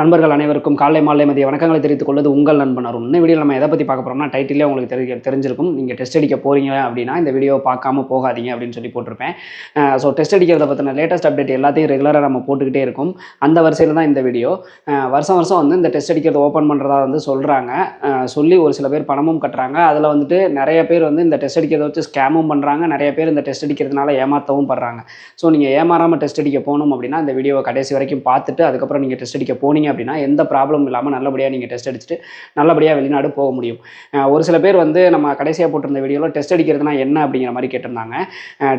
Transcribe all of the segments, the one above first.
நண்பர்கள் அனைவருக்கும் காலை மாலை மதிய வணக்கங்களை தெரிவித்துக் கொள்வது உங்கள் நண்பன் அருண். இந்த வீடியோ நம்ம எதை பற்றி பார்க்க போகிறோம்னா டைட்டிலே உங்களுக்கு தெரி தெரிஞ்சிருக்கும். நீங்கள் டெஸ்ட் அடிக்க போறீங்க அப்படின்னா இந்த வீடியோ பார்க்காம போகாதீங்க அப்படின்னு சொல்லி போட்டிருப்பேன். ஸோ டெஸ்ட் அடிக்கிறத பற்றின லேட்டஸ்ட் அப்டேட் எல்லாத்தையும் ரெகுலராக நம்ம போட்டுக்கிட்டே இருக்கும். அந்த வரிசையில் தான் இந்த வீடியோ. வருஷம் வருஷம் வந்து இந்த டெஸ்ட் அடிக்கிறத ஓப்பன் பண்ணுறதா வந்து சொல்கிறாங்க சொல்லி ஒரு சில பேர் பணமும் கட்டுறாங்க. அதில் வந்துட்டு நிறைய பேர் வந்து இந்த டெஸ்ட் அடிக்கிறத வச்சு ஸ்கேமும் பண்ணுறாங்க நிறைய பேர் இந்த டெஸ்ட் அடிக்கிறதுனால ஏமாற்றவும் படுறாங்க. ஸோ நீங்கள் ஏமாறாமல் டெஸ்ட் அடிக்க போகணும் அப்படின்னா இந்த வீடியோவை கடைசி வரைக்கும் பார்த்துட்டு அதுக்கப்புறம் நீங்கள் டெஸ்ட் அடிக்க போனீங்க அப்படின்னா எந்த ப்ராப்ளம் இல்லாமல் நல்லபடியாக நீங்கள் டெஸ்ட் அடிச்சுட்டு நல்லபடியாக வெளிநாடு போக முடியும். ஒரு சில பேர் வந்து நம்ம கடைசியாக போட்டிருந்த வீடியோவில் டெஸ்ட் அடிக்கிறதுனா என்ன அப்படிங்கிற மாதிரி கேட்டிருந்தாங்க.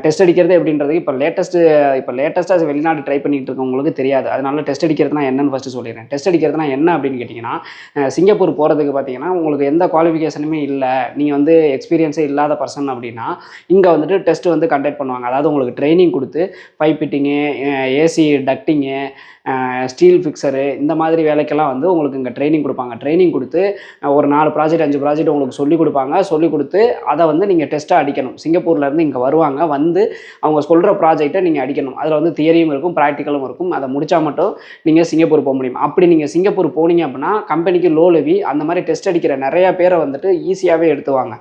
டெஸ்ட் அடிக்கிறது அப்படின்றது இப்போ லேட்டஸ்ட்டு இப்போ லேட்டஸ்ட்டாக வெளிநாடு ட்ரை பண்ணிட்டு இருக்கவங்களுக்கு தெரியாது. அதனால டெஸ்ட் அடிக்கிறதுனா என்னன்னு ஃபஸ்ட்டு சொல்லிடுறேன். டெஸ்ட் அடிக்கிறதுனா என்ன அப்படின்னு கேட்டிங்கன்னா சிங்கப்பூர் போகிறதுக்கு பார்த்தீங்கன்னா உங்களுக்கு எந்த குவாலிஃபிகேஷனுமே இல்லை. நீங்கள் வந்து எக்ஸ்பீரியன்ஸே இல்லாத பர்சன் அப்படின்னா இங்கே வந்துட்டு டெஸ்ட் வந்து கண்டக்ட் பண்ணுவாங்க. அதாவது உங்களுக்கு ட்ரைனிங் கொடுத்து pipe fitting AC ducting steel fixer இந்த மாதிரி வேலைக்கெல்லாம் வந்து உங்களுக்கு இங்கே ட்ரைனிங் கொடுப்பாங்க. ட்ரைனிங் கொடுத்து ஒரு நாலு ப்ராஜெக்ட் அஞ்சு ப்ராஜெக்ட் உங்களுக்கு சொல்லிக் கொடுப்பாங்க. சொல்லி கொடுத்து அதை வந்து நீங்கள் டெஸ்ட்டாக அடிக்கணும். சிங்கப்பூர்லேருந்து இங்கே வருவாங்க. வந்து அவங்க சொல்கிற ப்ராஜெக்ட்டை நீங்கள் அடிக்கணும். அதில் வந்து தியரியும் இருக்கும் ப்ராக்டிக்கலும் இருக்கும். அதை முடித்தா மட்டும் நீங்கள் சிங்கப்பூர் போக முடியும். அப்படி நீங்கள் சிங்கப்பூர் போனீங்க அப்படின்னா கம்பெனிக்கு லோ லெவி அந்த மாதிரி டெஸ்ட் அடிக்கிற நிறையா பேரை வந்துட்டு ஈஸியாகவே எடுத்துவாங்க.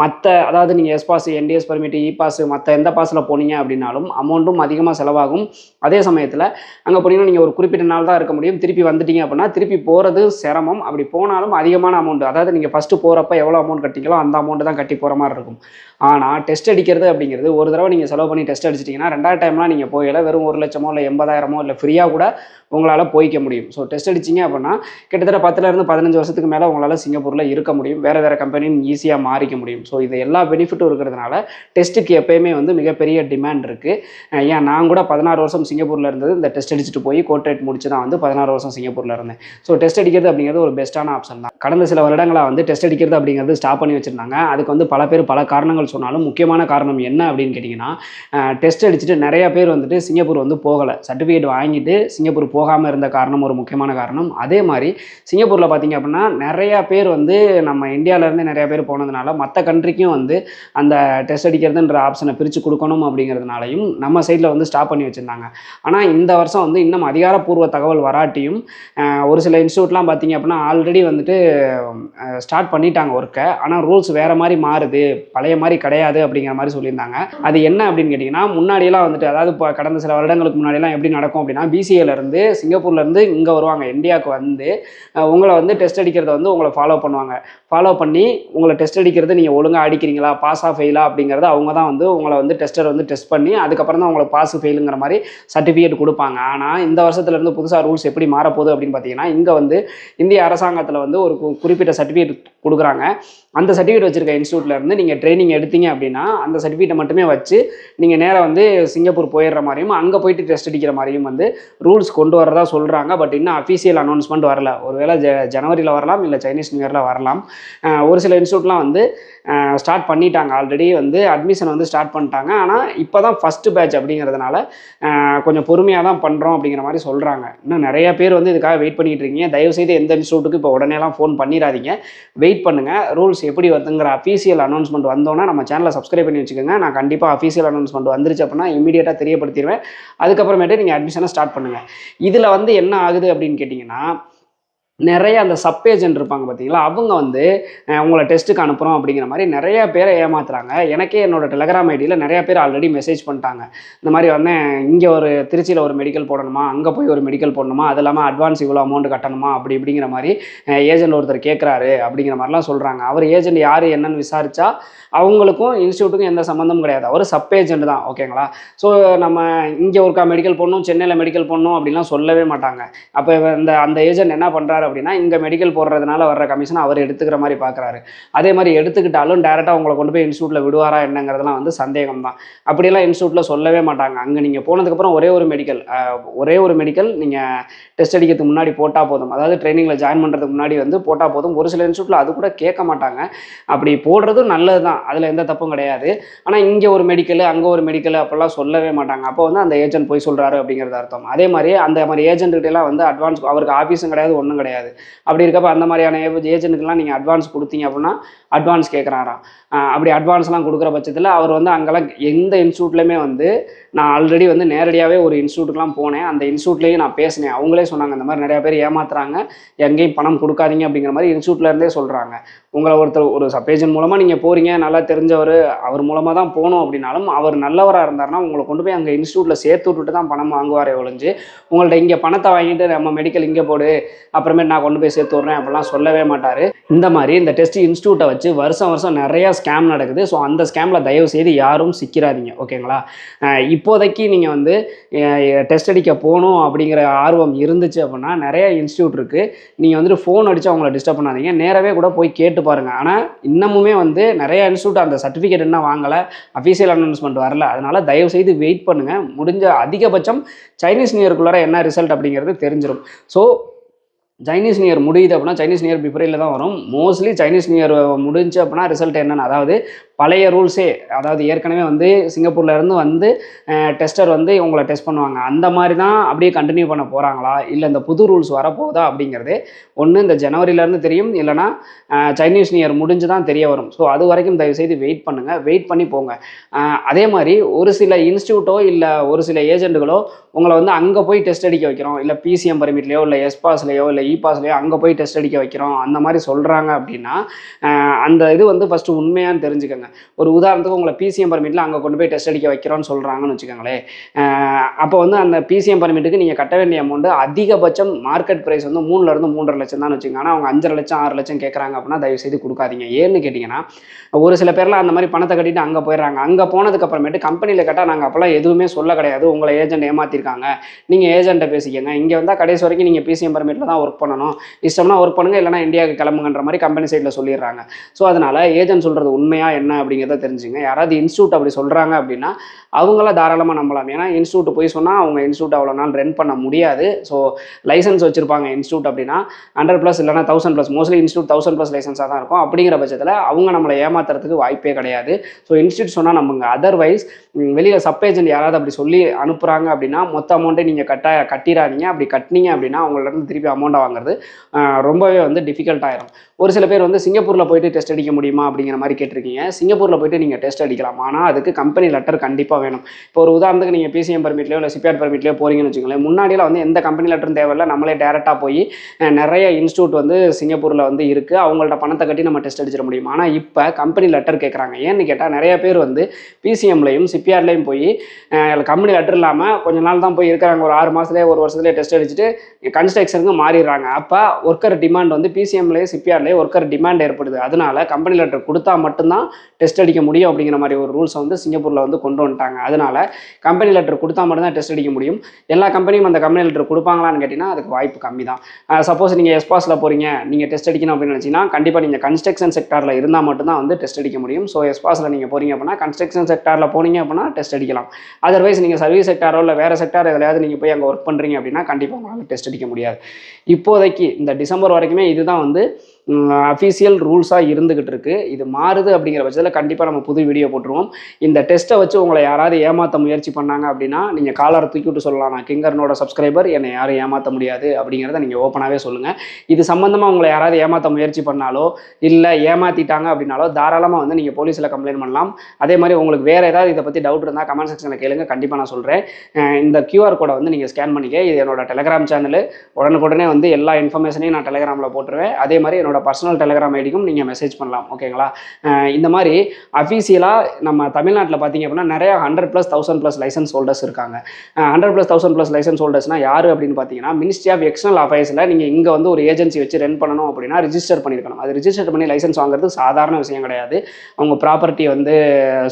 மற்ற அதாவது நீங்கள் S pass NTS permit E pass மற்ற எந்த பாஸில் போனீங்க அப்படின்னாலும் அமௌண்ட்டும் அதிகமாக செலவாகும். அதே சமயத்தில் அங்கே போனீங்கன்னா நீங்கள் ஒரு குறிப்பிட்ட நாள் தான் இருக்க முடியும். திருப்பி வந்து வந்துட்டீங்க அப்படின்னா திருப்பி போகிறது சிரமம். அப்படி போனாலும் அதிகமான அமௌண்ட் அதாவது நீங்கள் ஃபஸ்ட்டு போகிறப்ப எவ்வளோ அமௌண்ட் கட்டிங்களோ அந்த அமௌண்ட்டு தான் கட்டி போகிற மாதிரி இருக்கும். ஆனால் டெஸ்ட் அடிக்கிறது அப்படிங்கிறது ஒரு தடவை நீங்கள் செலவு பண்ணி டெஸ்ட் அடிச்சிட்டிங்கன்னா ரெண்டாவது டைம்லாம் நீங்கள் போகல வெறும் ஒரு லட்சமோ இல்லை எண்பதாயிரமோ இல்லை ஃப்ரீயாக கூட உங்களால் போய்க்க முடியும். ஸோ டெஸ்ட் அடிச்சிங்க அப்படின்னா கிட்டத்தட்ட பத்துலேருந்து பதினஞ்சு வருஷத்துக்கு மேலே உங்களால் சிங்கப்பூரில் இருக்க முடியும். வேறு வேறு கம்பெனியும் ஈஸியாக மாறிக்க முடியும். ஸோ இது எல்லா பெனிஃபிட்டும் இருக்கிறதுனால டெஸ்ட்டுக்கு எப்பயுமே வந்து மிகப்பெரிய டிமாண்ட் இருக்குது ஏன் நான் கூட பதினாறு வருஷம் சிங்கப்பூரில் இருந்தது. இந்த டெஸ்ட் அடிச்சுட்டு போய் கோட்ரேட் முடிச்சு தான் வந்து பதினாறு வருஷம் சிங்கப்பூரில் இருந்தேன். ஸோ டெஸ்ட் அடிக்கிறது அப்படிங்கிறது ஒரு பெஸ்ட்டான ஆப்ஷன் தான். கடந்த சில வருடங்களாக வந்து டெஸ்ட் அடிக்கிறது அப்படிங்கிறது ஸ்டாப் பண்ணி வச்சுருந்தாங்க. அதுக்கு வந்து பல பேர் பல காரணங்கள் சொன்னாலும் முக்கியமான காரணம் என்ன அப்படின்னு கேட்டிங்கன்னா டெஸ்ட் அடிச்சுட்டு நிறைய பேர் வந்துட்டு சிங்கப்பூர் வந்து போகலை. சர்டிஃபிகேட் வாங்கிட்டு சிங்கப்பூர் போகாமல் இருந்த காரணம் ஒரு முக்கியமான காரணம். அதே மாதிரி சிங்கப்பூரில் பார்த்தீங்க அப்படின்னா நிறையா பேர் வந்து நம்ம இந்தியாவிலேருந்து நிறையா பேர் போனதுனால மற்ற கண்ட்ரிக்கும் வந்து அந்த டெஸ்ட் அடிக்கிறதுன்ற ஆப்ஷனை பிரித்து கொடுக்கணும் அப்படிங்கிறதுனாலையும் நம்ம சைடில் வந்து ஸ்டாப் பண்ணி வச்சுருந்தாங்க. ஆனால் இந்த வருஷம் வந்து இன்னும் அதிகாரப்பூர்வ தகவல் வராட்டியும் ஒரு சில இன்ஸ்டியூட்லாம் பார்த்தீங்க அப்படின்னா ஆல்ரெடி வந்துட்டு ஸ்டார்ட் பண்ணிட்டாங்க ஒர்க்கை ஆனால் ரூல்ஸ் வேறு மாதிரி மாறுது பழைய மாதிரி கிடையாது அப்படிங்கிற மாதிரி சொல்லியிருந்தாங்க. அது என்ன அப்படின்னு கேட்டிங்கன்னா முன்னாடியெல்லாம் வந்துட்டு அதாவது இப்போ கடந்த சில வருடங்களுக்கு முன்னாடியெல்லாம் எப்படி நடக்கும் அப்படின்னா பிசிஏலேருந்து சிங்கப்பூர்லேருந்து சிங்கப்பூர்ல இருந்து இங்கே வருவாங்க இந்தியாவுக்கு வந்து உங்களை வந்து டெஸ்ட் அடிக்கிறத வந்து உங்களை ஃபாலோ பண்ணுவாங்க. ஃபாலோ பண்ணி உங்களை டெஸ்ட் அடிக்கிறது நீங்கள் ஒழுங்காக அடிக்கிறீங்களா பாஸா ஃபெயிலா அப்படிங்கிறத அவங்க தான் வந்து உங்களை வந்து டெஸ்டர் வந்து டெஸ்ட் பண்ணி அதுக்கப்புறம் தான் உங்களுக்கு பாஸ் ஃபெயிலுங்கிற மாதிரி சர்டிஃபிகேட் கொடுப்பாங்க. ஆனால் இந்த வருஷத்துலேருந்து புதுசாக ரூல்ஸ் எப்படி மாறப்போகுது அப்படின்னு பார்த்தீங்கன்னா இங்கே வந்து இந்திய அரசாங்கத்தில் வந்து ஒரு குறிப்பிட்ட சர்டிஃபிகேட் கொடுக்குறாங்க. அந்த சர்டிஃபிகேட் வச்சிருக்க இன்ஸ்டியூட்ல இருந்து நீங்கள் ட்ரைனிங் எடுத்தீங்க அப்படின்னா அந்த சர்டிஃபிகேட்டை மட்டுமே வச்சு நீங்கள் நேராக வந்து சிங்கப்பூர் போயிடுற மாதிரியும் அங்கே போயிட்டு டெஸ்ட் அடிக்கிற மாதிரியும் வந்து ரூல்ஸ் கொண்டு வரதா சொல்கிறாங்க பட் இன்னும் அஃபீஷியல் அனௌன்ஸ்மெண்ட் வரல. ஒருவேளை ஜ ஜனவரியில் வரலாம் இல்லை சைனீஸ் நியூ இயரில் வரலாம். ஒரு சில இன்ஸ்டியூட்லாம் வந்து ஸ்டார்ட் பண்ணிட்டாங்க. ஆல்ரெடி வந்து அட்மிஷன் வந்து ஸ்டார்ட் பண்ணிட்டாங்க. ஆனால் இப்போ தான் ஃபஸ்ட்டு பேட்ச் அப்படிங்கிறதுனால கொஞ்சம் பொறுமையாக தான் பண்ணுறோம் அப்படிங்கிற மாதிரி சொல்கிறாங்க இன்னும் நிறைய பேர் வந்து இதுக்காக வெயிட் பண்ணிகிட்டு இருக்கீங்க. தயவுசெய்து எந்த இன்ஸ்டியூட்டுக்கு இப்போ உடனேலாம் ஃபோன் பண்ணிடாதீங்க. வெயிட் பண்ணுங்கள் ரூல்ஸ் எப்படி வந்துங்கிற அஃபீஷியல் அனௌன்ஸ்மெண்ட் வந்தோன்னா நம்ம சேனலை சப்ஸ்கிரைப் பண்ணி வச்சுக்கோங்க. நான் கண்டிப்பாக அஃபீஷியல் அனௌன்ஸ்மெண்ட் வந்துருச்சு அப்படின்னா இமீடியட்டாக தெரியப்படுத்திடுவேன். அதுக்கப்புறமேட்டு நீங்கள் அட்மிஷனை ஸ்டார்ட் பண்ணுங்கள் இதில் வந்து என்ன ஆகுது அப்படின்னு கேட்டிங்கன்னா நிறைய அந்த சப் ஏஜென்ட் இருப்பாங்க பார்த்தீங்களா அவங்க வந்து உங்களை டெஸ்ட்டுக்கு அனுப்புகிறோம் அப்படிங்கிற மாதிரி நிறைய பேரை ஏமாத்துறாங்க. எனக்கே என்னோட டெலகிராம் ஐடியில் நிறைய பேர் ஆல்ரெடி மெசேஜ் பண்ணிட்டாங்க. இந்த மாதிரி வந்தேன் இங்கே ஒரு திருச்சியில் ஒரு மெடிக்கல் போடணுமா? அங்கே போய் ஒரு மெடிக்கல் போடணுமா? அது இல்லாமல் அட்வான்ஸ் இவ்வளோ அமௌண்ட் கட்டணுமா? அப்படி இப்படிங்கிற மாதிரி ஏஜென்ட் ஒருத்தர் கேட்குறாரு அப்படிங்கிற மாதிரிலாம் சொல்கிறாங்க அவர் ஏஜென்ட் யார் என்னன்னு விசாரிச்சா அவங்களுக்கும் இன்ஸ்டியூட்டுக்கும் எந்த சம்மந்தமும் கிடையாது. அவர் சப் ஏஜென்ட் தான் ஓகேங்களா ஸோ நம்ம இங்கே ஒருக்கா மெடிக்கல் போடணும் சென்னையில் மெடிக்கல் போடணும் அப்படிலாம் சொல்லவே மாட்டாங்க. அப்போ இந்த அந்த ஏஜென்ட் என்ன பண்ணுறாரு அப்படின்னா இங்கே மெடிக்கல் போடுறதுனால வர்ற கமிஷன் அவர் எடுத்துக்கிற மாதிரி பார்க்குறாரு அதே மாதிரி எடுத்துக்கிட்டாலும் டேரெக்டாக உங்களை கொண்டு போய் இன்ஸ்டியூட்டில் விடுவாரா என்னங்கிறதுலாம் வந்து சந்தேகம் தான் அப்படியெல்லாம் இன்ஸ்டியூட்டில் சொல்லவே மாட்டாங்க. அங்கே நீங்கள் போனதுக்கப்புறம் ஒரே ஒரு மெடிக்கல் ஒரே ஒரு மெடிக்கல் நீங்கள் டெஸ்ட் அடிக்கிறதுக்கு முன்னாடி போட்டால் போதும். அதாவது ட்ரைனிங்கில் ஜாயின் பண்ணுறதுக்கு முன்னாடி வந்து போட்டால் போதும். ஒரு சில இன்ஸ்டியூட்டில் அது கூட கேட்க மாட்டாங்க. அப்படி போடுறதும் நல்லது தான் அதில் எந்த தப்பும் கிடையாது. ஆனால் இங்கே ஒரு மெடிக்கல் அங்கே ஒரு மெடிக்கல் அப்போல்லாம் சொல்லவே மாட்டாங்க. அப்போ வந்து அந்த ஏஜென்ட் போய் சொல்கிறாரு அப்படிங்கிறது அர்த்தம். அதே மாதிரி அந்த மாதிரி ஏஜென்ட்டுகிட்டலாம் வந்து அட்வான்ஸ் அவருக்கு ஆஃபீஸும் கிடையாது ஒன்றும் கிடையாது. கிடையாது. அப்படி இருக்கப்ப அந்த மாதிரியான ஏஜென்ட்டுக்கெல்லாம் நீங்கள் அட்வான்ஸ் கொடுத்தீங்க அப்படின்னா அட்வான்ஸ் கேட்குறாராம் அப்படி அட்வான்ஸ்லாம் கொடுக்குற பட்சத்தில் அவர் வந்து அங்கெல்லாம் எந்த இன்ஸ்டியூட்லையுமே வந்து நான் ஆல்ரெடி வந்து நேரடியாகவே ஒரு இன்ஸ்டியூட்டுக்குலாம் போனேன். அந்த இன்ஸ்டியூட்லேயும் நான் பேசினேன். அவங்களே சொன்னாங்க இந்த மாதிரி நிறையா பேர் ஏமாத்துறாங்க. எங்கேயும் பணம் கொடுக்காதீங்க அப்படிங்கிற மாதிரி இன்ஸ்டியூட்ல இருந்தே சொல்கிறாங்க உங்களை ஒருத்தர் ஒரு சப்பேஜன் மூலமாக நீங்கள் போகிறீங்க நல்லா தெரிஞ்சவர் அவர் மூலமாக தான் போகணும் அப்படின்னாலும் அவர் நல்லவராக இருந்தார்னா உங்களை கொண்டு போய் அங்கே இன்ஸ்டியூட்டில் சேர்த்து விட்டுட்டு தான் பணம் வாங்குவாரே ஒழிஞ்சு உங்கள்ட்ட இங்கே பணத்தை வாங்கிட்டு நம்ம மெடிக்கல் இங்கே போடு அப்புறமேட்டு நான் கொண்டு போய் சேர்த்து விட்றேன் அப்படிலாம் சொல்லவே மாட்டார். இந்த மாதிரி இந்த டெஸ்ட் இன்ஸ்டியூட்டை வச்சு வருஷம் வருஷம் நிறையா ஸ்கேம் நடக்குது. ஸோ அந்த ஸ்கேமில் தயவு செய்து யாரும் சிக்கிறாதீங்க. ஓகேங்களா? இப்போதைக்கு நீங்கள் வந்து டெஸ்ட் அடிக்க போகணும் அப்படிங்கிற ஆர்வம் இருந்துச்சு அப்படின்னா நிறைய இன்ஸ்டியூட் இருக்குது நீங்கள் வந்துட்டு ஃபோன் அடித்து அவங்கள டிஸ்டர்ப் பண்ணாதீங்க. நேரவே கூட போய் கேட்டு பாருங்கள் ஆனால் இன்னமுமே வந்து நிறைய இன்ஸ்டியூட் அந்த சர்டிஃபிகேட் என்ன வாங்கலை. அஃபீஷியல் அனௌன்ஸ்மெண்ட் வரல. அதனால் தயவு செய்து வெயிட் பண்ணுங்கள் முடிஞ்ச அதிகபட்சம் சைனீஸ் நியூ என்ன ரிசல்ட் அப்படிங்கிறது தெரிஞ்சிடும் ஸோ சைனீஸ் நியர் முடியுது அப்படின்னா சைனீஸ் நியர் பிப்ரவரியில் தான் வரும். மோஸ்ட்லி சைனீஸ் நியர் முடிஞ்சு அப்படின்னா ரிசல்ட் என்னென்னு அதாவது பழைய ரூல்ஸே அதாவது ஏற்கனவே வந்து சிங்கப்பூர்ல இருந்து வந்து டெஸ்டர் வந்து இவங்களை டெஸ்ட் பண்ணுவாங்க. அந்த மாதிரி தான் அப்படியே கண்டினியூ பண்ண போகிறாங்களா இல்லை இந்த புது ரூல்ஸ் வரப்போகுதா அப்படிங்கிறது ஒன்று இந்த ஜனவரியிலேருந்து தெரியும். இல்லைனா சைனீஸ் நியர் முடிஞ்சு தான் தெரிய வரும். ஸோ அது வரைக்கும் தயவு செய்து வெயிட் பண்ணுங்கள் வெயிட் பண்ணி போங்க. அதே மாதிரி ஒரு சில இன்ஸ்டியூட்டோ இல்லை ஒரு சில ஏஜென்ட்டுகளோ உங்களை வந்து அங்கே போய் டெஸ்ட் அடிக்க வைக்கிறோம். இல்லை பிசிஎம் பர்மிட்லையோ இல்லை எஸ்பாஸ்லையோ இல்லை இ பாஸ்லையோ அங்கே போய் டெஸ்ட் அடிக்க வைக்கிறோம் அந்த மாதிரி சொல்கிறாங்க அப்படின்னா அந்த இது வந்து ஃபஸ்ட்டு உண்மையான்னு தெரிஞ்சுக்கோங்க. ஒரு உதாரணத்துக்கு உங்களை பிசிஎம் பர்மிட்டில் அங்கே கொண்டு போய் டெஸ்ட் அடிக்க வைக்கிறோன்னு சொல்கிறாங்கன்னு வச்சுக்கோங்களேன் அப்போ வந்து அந்த பிசிஎம் பர்மிட்டுக்கு நீங்கள் கட்ட வேண்டிய அமௌண்ட்டு அதிகபட்சம் மார்க்கெட் ப்ரைஸ் வந்து மூணுலேருந்து மூன்றரை லட்சம் தான் வச்சுக்கோங்க. ஆனால் அவங்க அஞ்சரை லட்சம் ஆறு லட்சம் கேட்குறாங்க அப்படின்னா தயவு செய்து கொடுக்காதீங்க. ஏன்னு கேட்டிங்கன்னா ஒரு சில பேர்லாம் அந்த மாதிரி பணத்தை கட்டிட்டு அங்கே போயிடுறாங்க. அங்கே போனதுக்கப்புறமேட்டு கம்பெனியில் கேட்டால் நாங்கள் அப்போல்லாம் எதுவுமே சொல்ல கிடையாது. உங்களை ஏஜென்ட் ஏமாற்றிருக்காங்க நீங்கள் ஏஜென்ட்டை பேசிக்கங்க. இங்கே வந்தால் கடைசி வரைக்கும் நீங்கள் பிசிஎம் பர்மிட்டில் தான் ஒர்க் பண்ணணும். இஷ்டம்னா ஒர்க் பண்ணுங்க இல்லைனா இந்தியாவுக்கு கிளம்புங்கன்ற மாதிரி கம்பெனி சைடில் சொல்லிடுறாங்க. ஸோ அதனால் ஏஜென்ட் சொல்கிறது உண்மையாக என்ன அப்படிங்கிறத தெரிஞ்சுங்க. யாராவது இன்ஸ்டியூட் அப்படி சொல்கிறாங்க அப்படின்னா அவங்கள தாராளமாக நம்பலாம். ஏன்னா இன்ஸ்டியூட் போய் சொன்னால் அவங்க இன்ஸ்டியூட் அவ்வளோ நாள் ரன் பண்ண முடியாது. ஸோ லைசன்ஸ் வச்சுருப்பாங்க இன்ஸ்டியூட் அப்படின்னா ஹண்ட்ரட் ப்ளஸ் இல்லைனா thousand plus mostly institute thousand plus லைசன்ஸாக தான் இருக்கும். அப்படிங்கிற பட்சத்தில் அவங்க நம்மளை ஏமாத்துறதுக்கு வாய்ப்பே கிடையாது. ஸோ இன்ஸ்டியூட் சொன்னால் நம்புங்க. அதர்வைஸ் வெளியில் சப் ஏஜென்ட் யாராவது அப்படி சொல்லி அனுப்புகிறாங்க அப்படின்னா மொத்த அமௌண்ட்டை நீங்கள் கட்ட கட்டிடாதீங்க அப்படி கட்டினீங்க அப்படின்னா அவங்கள்ட்ட இருந்து திருப்பி அமௌண்ட் வாங்குறது ரொம்பவே வந்து டிஃபிகல்ட் ஆயிரும். ஒரு சில பேர் வந்து சிங்கப்பூரில் போயிட்டு டெஸ்ட் அடிக்க முடியுமா அப்படிங்கிற மாதிரி கேட்டிருக்கீங்க. சிங்கப்பூரில் போயிட்டு நீங்கள் டெஸ்ட் அடிக்கலாம். ஆனால் அதுக்கு கம்பெனி லெட்டர் கண்டிப்பாக வேணும். இப்போ ஒரு உதாரணத்துக்கு நீங்கள் பிசிஎம் பர்மிட்லையோ இல்லை சிபிஆர் பர்மிட்லையோ போறீங்கன்னு வச்சுக்கோங்களேன் முன்னாடியெல்லாம் வந்து எந்த கம்பெனி லெட்டரும் தேவையில்ல நம்மளே டேரெக்டாக போய் நிறைய இன்ஸ்டியூட் வந்து சிங்கப்பூரில் வந்து இருக்குது அவங்கள்ட்ட பணத்தை கட்டி நம்ம டெஸ்ட் அடிச்சிட முடியும்? ஆனால் இப்போ கம்பெனி லெட்டர் கேட்குறாங்க ஏன்னு கேட்டால் நிறைய பேர் வந்து பிசிஎம்லையும் சிபிஆர்லையும் போய் கம்பெனி லெட்டர் இல்லாமல் கொஞ்ச நாள் தான் போய் இருக்கிறாங்க. ஒரு ஆறு மாதத்துலேயே ஒரு வருஷத்துலேயே டெஸ்ட் அடிச்சுட்டு கன்ஸ்ட்ரக்ஷனுக்கு மாறிடுறாங்க. அப்போ ஒர்க்கர் டிமாண்ட் வந்து பிசிஎம்லேயே சிபிஆர்லேயே ஒர்க்கர் டிமாண்ட் ஏற்படுது. அதனால கம்பெனி லெட்டர் கொடுத்தா மட்டும்தான் டெஸ்ட் அடிக்க முடியும் அப்படிங்கிற மாதிரி ஒரு ரூல்ஸை வந்து சிங்கப்பூரில் வந்து கொண்டு வந்துட்டாங்க. அதனால கம்பெனி லெட்டர் கொடுத்தா மட்டும்தான் டெஸ்ட் அடிக்க முடியும். எல்லா கம்பெனியும் அந்த கம்பெனி லெட்டர் கொடுப்பாங்களான்னு கேட்டிங்கன்னா அதுக்கு வாய்ப்பு கம்மி தான் சப்போஸ் நீங்கள் எஸ்பாஸில் போகிறீங்க நீங்கள் டெஸ்ட் அடிக்கணும் அப்படின்னு நினச்சிங்கன்னா கண்டிப்பாக நீங்கள் கன்ஸ்ட்ரக்ஷன் செக்டாரில் இருந்தால் மட்டும்தான் வந்து டெஸ்ட் அடிக்க முடியும். ஸோ எஸ்பாஸில் நீங்கள் போகிறீங்க அப்படின்னா கன்ஸ்ட்ரக்ஷன் செக்டாரில் போனீங்க அப்படின்னா டெஸ்ட் அடிக்கலாம். அதர்வைஸ் நீங்கள் சர்வீஸ் செக்டாரோ இல்லை வேறு செக்டார் எதுலையாவது நீங்கள் போய் அங்கே ஒர்க் பண்ணுறீங்க அப்படின்னா கண்டிப்பாக டெஸ்ட் அடிக்க முடியாது. இப்போதைக்கு இந்த டிசம்பர் வரைக்குமே இதுதான் வந்து அஃபீஷியல் ரூல்ஸாக இருந்துகிட்டு இருக்கு. இது மாறுது அப்படிங்கிற பட்சத்தில் கண்டிப்பாக நம்ம புது வீடியோ போட்டுருவோம். இந்த டெஸ்ட்டை வச்சு உங்களை யாராவது ஏமாற்ற முயற்சி பண்ணாங்க அப்படின்னா நீங்கள் காலரை தூக்கி விட்டு சொல்லலாம். நான் கிங்கர்னோட சப்ஸ்கிரைபர் என்னை யாரும் ஏமாற்ற முடியாது அப்படிங்கிறத நீங்கள் ஓப்பனாகவே சொல்லுங்கள் இது சம்மந்தமாக உங்களை யாராவது ஏமாற்ற முயற்சி பண்ணாலோ இல்லை ஏமாற்றிட்டாங்க அப்படின்னாலோ தாராளமாக வந்து நீங்கள் போலீஸில் கம்ப்ளைண்ட் பண்ணலாம். அதே மாதிரி உங்களுக்கு வேறு ஏதாவது இதை பற்றி டவுட் இருந்தால் கமெண்ட் செக்ஷனில் கேளுங்க. கண்டிப்பாக நான் சொல்கிறேன் இந்த கியூஆர் கோடை வந்து நீங்கள் ஸ்கேன் பண்ணிக்க. இது என்னோட டெலகிராம் சேனல் உடனுக்குடனே வந்து எல்லா இன்ஃபர்மேஷனையும் நான் டெலகிராமில் போட்டுருவேன். அதே மாதிரி என்னோட பர்சனல் டெலிகிராம் ஐடிக்கும் நீங்கள் மெசேஜ் பண்ணலாம் ஓகேங்களா இந்த மாதிரி அஃபீஷியலாக நம்ம தமிழ்நாட்டில் பார்த்தீங்க அப்படின்னா நிறைய hundred plus thousand plus licence holders இருக்காங்க. Hundred plus thousand plus licence ஹோல்டர்ஸ்னால் யார் அப்படின்னு பார்த்தீங்கன்னா மினிஸ்ட்ரி ஆஃப் எக்ஸ்டர்னல் அஃபேர்ஸில் நீங்கள் இங்கே வந்து ஒரு ஏஜென்சி வச்சு ரன் பண்ணணும் அப்படின்னா ரிஜிஸ்டர் பண்ணியிருக்கணும் அது ரிஜிஸ்டர் பண்ணி லைசன்ஸ் வாங்குறது சாதாரண விஷயம் கிடையாது. அவங்க ப்ராப்பர்ட்டி வந்து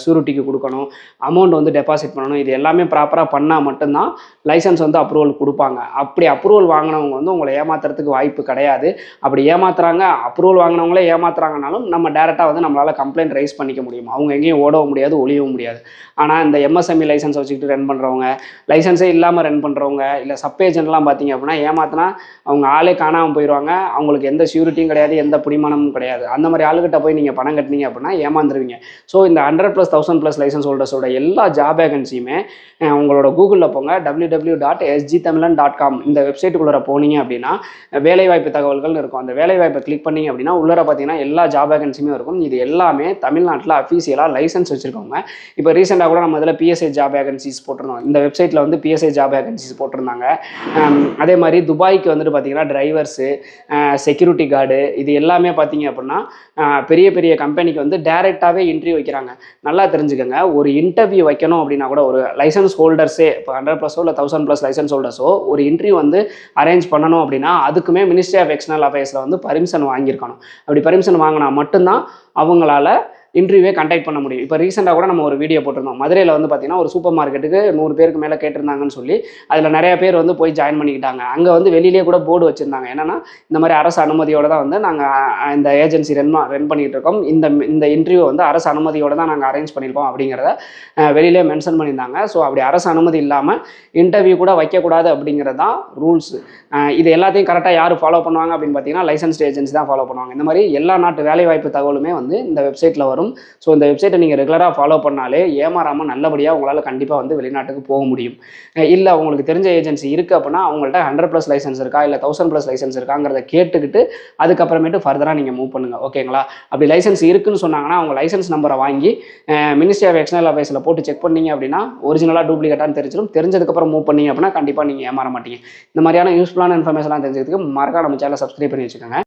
சூரிட்டிக்கு கொடுக்கணும். அமௌண்ட் வந்து டெபாசிட் பண்ணணும். இது எல்லாமே ப்ராப்பராக பண்ணால் மட்டும்தான் லைசன்ஸ் வந்து அப்ரூவல் கொடுப்பாங்க. அப்படி அப்ரூவல் வாங்கினவங்க வந்து உங்களை ஏமாத்துறதுக்கு வாய்ப்பு கிடையாது. அப்படி ஏமாத்துறாங்க அப்ரூவல் வாங்கினவங்களே ஏமாத்துறாங்கனாலும் நம்ம டேரெக்டாக வந்து நம்மளால் கம்ப்ளைண்ட் ரைஸ் பண்ணிக்க முடியும். அவங்க எங்கேயும் ஓடவும் முடியாது ஒழியவும் முடியாது. ஆனால் இந்த எம்எஸ்எம்இ லைசன்ஸ் வச்சுக்கிட்டு ரன் பண்ணுறவங்க லைசன்ஸே இல்லாமல் ரன் பண்ணுறவங்க இல்லை சப் ஏஜென்ட்லாம் பார்த்தீங்க அப்படின்னா ஏமாத்தினா அவங்க ஆளே காணாமல் போயிடுவாங்க அவங்களுக்கு எந்த ஷியூரிட்டியும் கிடையாது எந்த பிடிமானமும் கிடையாது. அந்த மாதிரி ஆளுகிட்ட போய் நீங்கள் பணம் கட்டினீங்க அப்படின்னா ஏமாந்துருவீங்க. ஸோ இந்த hundred plus thousand plus licence ஹோல்டர்ஸோட எல்லா ஜாப் வேகன்சியுமே உங்களோட கூகுளில் போங்க W W dot SG Tamilan dot com இந்த வெப்சைட்டுக்குள்ளே போனீங்க அப்படின்னா வேலைவாய்ப்பு தகவல்கள் இருக்கும். அந்த வேலைவாய்ப்பை கிளிக் பண்ணீங்க அப்படின்னா உள்ளர பார்த்தீங்கன்னா எல்லா ஜாப் வேகன்சியுமே இருக்கும். இது எல்லாமே தமிழ்நாட்டில் அஃபீஷியலாக லைசன்ஸ் வச்சுருக்கவங்க. இப்போ ரீசெண்டாக கூட நம்ம இதில் பிஎஸ்ஐ ஜாப் வேகன்சிஸ் போட்டிருந்தோம். இந்த வெப்சைட்டில் வந்து பிஎஸ்ஐ ஜாப் வேகன்சிஸ் போட்டிருந்தாங்க. அதே மாதிரி துபாய்க்கு வந்துட்டு பார்த்தீங்கன்னா டிரைவர்ஸு செக்யூரிட்டி கார்டு இது எல்லாமே பார்த்தீங்க அப்படின்னா பெரிய பெரிய கம்பெனிக்கு வந்து டைரெக்டாகவே இன்டர்வியூ வைக்கிறாங்க. நல்லா தெரிஞ்சுக்கோங்க. ஒரு இன்டர்வியூ வைக்கணும் அப்படின்னா கூட ஒரு லைசன்ஸ் ஹோல்டர்ஸே இப்போ ஹண்ட்ரட் ப்ளஸோ இல்லை தௌசண்ட் ப்ளஸ் லைசன்ஸ் ஹோல்டர்ஸோ ஒரு இன்டர்வியூ வந்து அரேஞ்ச் பண்ணணும் அப்படின்னா அதுக்குமே மினிஸ்ட்ரி ஆஃப் எக்ஸ்டர்னல் அஃபேர்ஸில் வந்து பர்மிஷன் வாங்கியிருக்கணும் அப்படி பர்மிஷன் வாங்கினா மட்டும்தான் அவங்களால இன்டர்வியூவே கண்டக்ட் பண்ண முடியும். இப்போ ரீசெண்டாக கூட நம்ம ஒரு வீடியோ போட்டிருந்தோம். மதுரையில் வந்து பார்த்தீங்கன்னா ஒரு சூப்பர் மார்க்கெட்டுக்கு நூறு பேருக்கு மேலே கேட்டிருந்தாங்கன்னு சொல்லி அதில் நிறைய பேர் வந்து போய் ஜாயின் பண்ணிக்கிட்டாங்க. அங்கே வந்து வெளியிலேயே கூட போர்டு வச்சுருந்தாங்க. என்னன்னா இந்த மாதிரி அரசு அனுமதியோடு தான் வந்து நாங்கள் இந்த ஏஜென்சி ரன் ரன் பண்ணிகிட்டு இருக்கோம். இந்த இந்த இன்டர்வியூ வந்து அரசு அனுமதியோடு தான் நாங்கள் அரேஞ்ச் பண்ணியிருக்கோம் அப்படிங்கிறத வெளியிலே மென்ஷன் பண்ணியிருந்தாங்க. ஸோ அப்படி அரசு அனுமதி இல்லாமல் இன்டர்வியூ கூட வைக்கக்கூடாது அப்படிங்கிறது தான் ரூல்ஸ் இது எல்லாத்தையும் கரெக்டாக யார் ஃபாலோ பண்ணுவாங்க அப்படின்னு பார்த்தீங்கன்னா லைசன்ஸ்டு ஏஜென்சி தான் ஃபாலோ பண்ணுவாங்க. இந்த மாதிரி எல்லா நாட்டு வேலைவாய்ப்பு தகவலுமே வந்து இந்த வெப்சைட்டில் வரும். வரும். ஸோ இந்த வெப்சைட்டை நீங்கள் ரெகுலராக ஃபாலோ பண்ணாலே ஏமாறாமல் நல்லபடியாக உங்களால் கண்டிப்பாக வந்து வெளிநாட்டுக்கு போக முடியும். இல்லை உங்களுக்கு தெரிஞ்ச ஏஜென்சி இருக்குது அப்படின்னா அவங்கள்ட்ட ஹண்ட்ரட் ப்ளஸ் லைசன்ஸ் இருக்கா இல்லை தௌசண்ட் ப்ளஸ் லைசன்ஸ் இருக்காங்கிறத கேட்டுக்கிட்டு அதுக்கப்புறமேட்டு ஃபர்தராக நீங்கள் மூவ் பண்ணுங்கள் ஓகேங்களா அப்படி லைசன்ஸ் இருக்குன்னு சொன்னாங்கன்னா அவங்க லைசன்ஸ் நம்பரை வாங்கி மினிஸ்ட்ரி ஆஃப் எக்ஸ்டர்னல் அஃபேர்ஸில் போட்டு செக் பண்ணீங்க அப்படின்னா ஒரிஜினலாக டூப்ளிகேட்டான்னு தெரிஞ்சிடும் தெரிஞ்சதுக்கப்புறம் மூவ் பண்ணீங்க அப்படின்னா கண்டிப்பாக நீங்கள் ஏமாற மாட்டீங்க. இந்த மாதிரியான யூஸ்ஃபுல்லான இன்ஃபர்மேஷன்லாம் தெரிஞ்சதுக்கு மறக்காம நம்ம சேனலை சப்ஸ்கிரைப் பண்ணி வச்சுக்கோங்க.